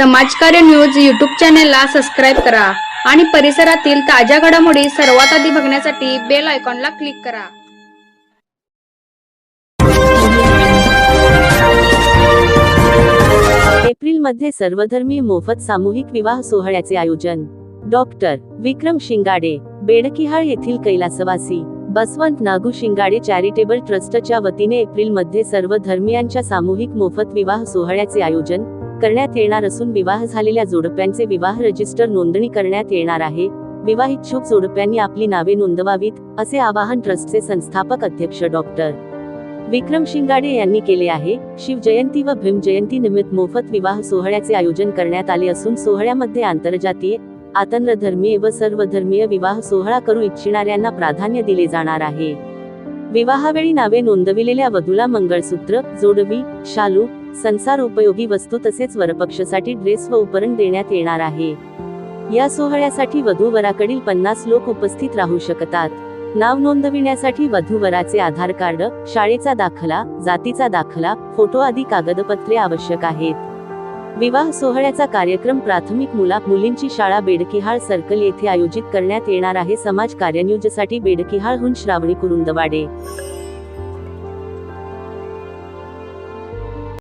समाजकार्य news YouTube चॅनेलला subscribe करा आणि परिसरातील ताज्या घडामोडी सर्वात आधी बघण्यासाठी बेल आयकॉनला क्लिक करा. एप्रिलमध्ये सर्वधर्मीय मोफत सामूहिक विवाह सोहळ्याचे आयोजन. डॉक्टर विक्रम शिंगाडे बेडकिहाळ येथील कैलासवासी बसवंत नागू शिंगाडे चॅरिटेबल ट्रस्टच्या वतीने एप्रिलमध्ये सर्व धर्मियांच्या सामूहिक मोफत विवाह सोहळ्याचे आयोजन करण्यात येणार असून विवाह झालेल्या जोडप्यांचे विवाह रजिस्टर नोंदणी करण्यात येणार आहे. विवाहिच्छुक जोडप्यांनी आपली नावे नोंदवावीत असे आवाहन ट्रस्टचे संस्थापक अध्यक्ष डॉक्टर विक्रम शिंगाडे यांनी केले आहे. शिवजयंती व भीमजयंती निमित्त मोफत विवाह सोहळ्याचे आयोजन करण्यात आले असून सोहळ्यामध्ये आंतरजातीय आतंरधर्मीय व सर्वधर्मीय विवाह सोहळा करू इच्छिणाऱ्यांना प्राधान्य दिले जाणार आहे. विवाहावेळी नावे नोंदविलेल्या वधूला मंगळसूत्र जोडवी शालू संसार उपयोगी वस्तू तसेच वरपक्षसाठी ड्रेस व उपरण देण्यात येणार आहे. या सोहळ्यासाठी वधू वराकडील पन्नास लोक उपस्थित राहू शकतात. नाव नोंदविण्यासाठी वधूवराचे आधार कार्ड शाळेचा दाखला जातीचा दाखला फोटो आदी कागदपत्रे आवश्यक आहेत. विवाह सोहळ्याचा कार्यक्रम प्राथमिक मुला मुलींची शाळा बेडकिहाळ सर्कल येथे आयोजित करण्यात येणार आहे. समाज कार्य न्यूजसाठी बेडकिहाळहून श्रावणी कुरुंदवाडे